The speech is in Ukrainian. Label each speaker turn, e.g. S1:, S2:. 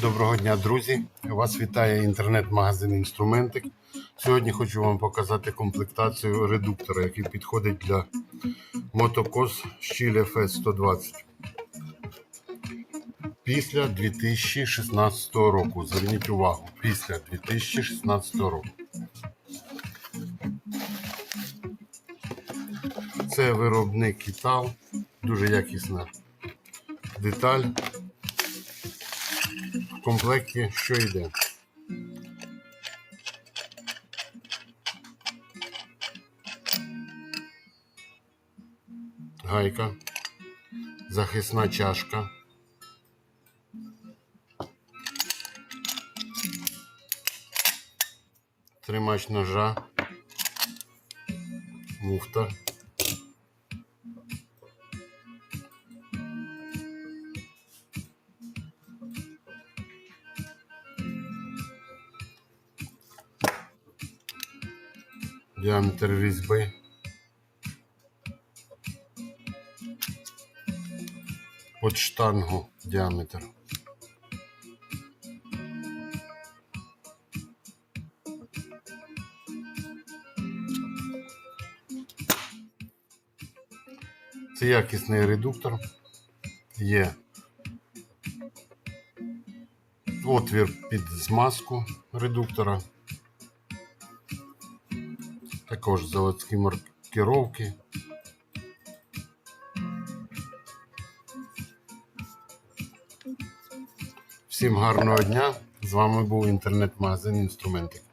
S1: Доброго дня, друзі! Вас вітає інтернет-магазин Інструментик. Сьогодні хочу вам показати комплектацію редуктора, який підходить для мотокос Щіль FS 120 після 2016 року. Зверніть увагу, після 2016 року. Це виробник Кітал, дуже якісна деталь. Комплекті що йде? Гайка, захисна чашка, тримач ножа, муфта. Діаметр різьби. Под штангу діаметр. Це якісний редуктор. Є отвір під змазку редуктора. Також заводські маркировки. Всім гарного дня! З вами був інтернет-магазин Інструментик.